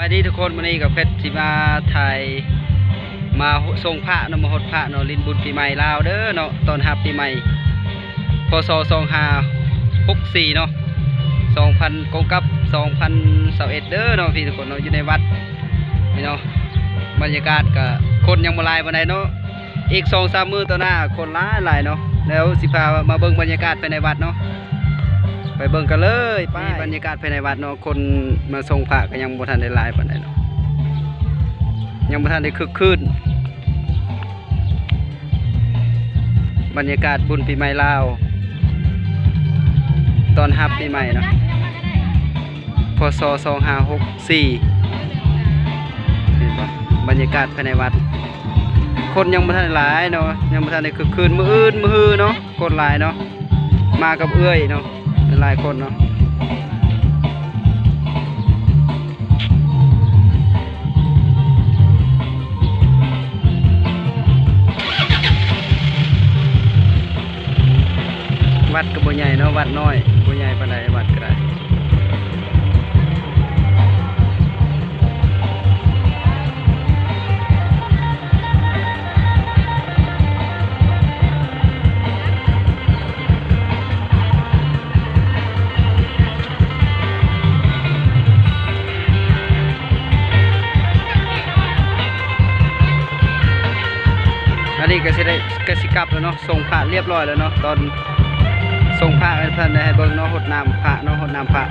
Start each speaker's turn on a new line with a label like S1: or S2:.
S1: ไปดีทุกคนวันนี้กับเพชรสิมาถ่ายมาส่งพระนมหดพระนาะลินบุญปีใหม่ลาวเด้อเนาะตอนรับปีใหม่พศสองห้าหกสี่เนาะสองพันกงกับสองพันสเอ็ดเด้อเนาะพี่ทุกคนเนาะอยู่ในวัดนี่เนาะบรรยากาศก็คนยังมาลายวันใดเนาะอีกสองสามมือต่อหน้าคนหลาหลายเนาะแล้วสิพามาเบิ่งบรรยากาศภายในวัดเนาะ ไปเบิ่งกันเลยไปบรรยากาศภายในวัดเนาะคนมาส่งพระก็ยังบ่ทันได้หลายปานใดเนาะยังบ่ทันได้คึกคืนบรรยากาศบุญปีใหม่ลาว ตอนรับปีใหม่เนาะพศ2564เห็นปะบรรยากาศภายในวัด คนยังบ่ทันได้หลายเนาะยังบ่ทันได้คึกคืนมื้ออื่นมื้อฮือเนาะคนหลายเนาะมากับเอื้อยเนาะ หลายคนเนาะวัดก็บ่ใหญ่เนาะวัดน้อยบ่ใหญ่ปานใดวัดก็ได้ นนี้ก็สิได้ก็สิกลับแล้วเนาะส่งพระเรียบร้อยแล้วเนาะตอนส่งพระให้เพิ่นได้ให้เบิ่งเนาะหดน้ำพระเนาะหดน้ำพระ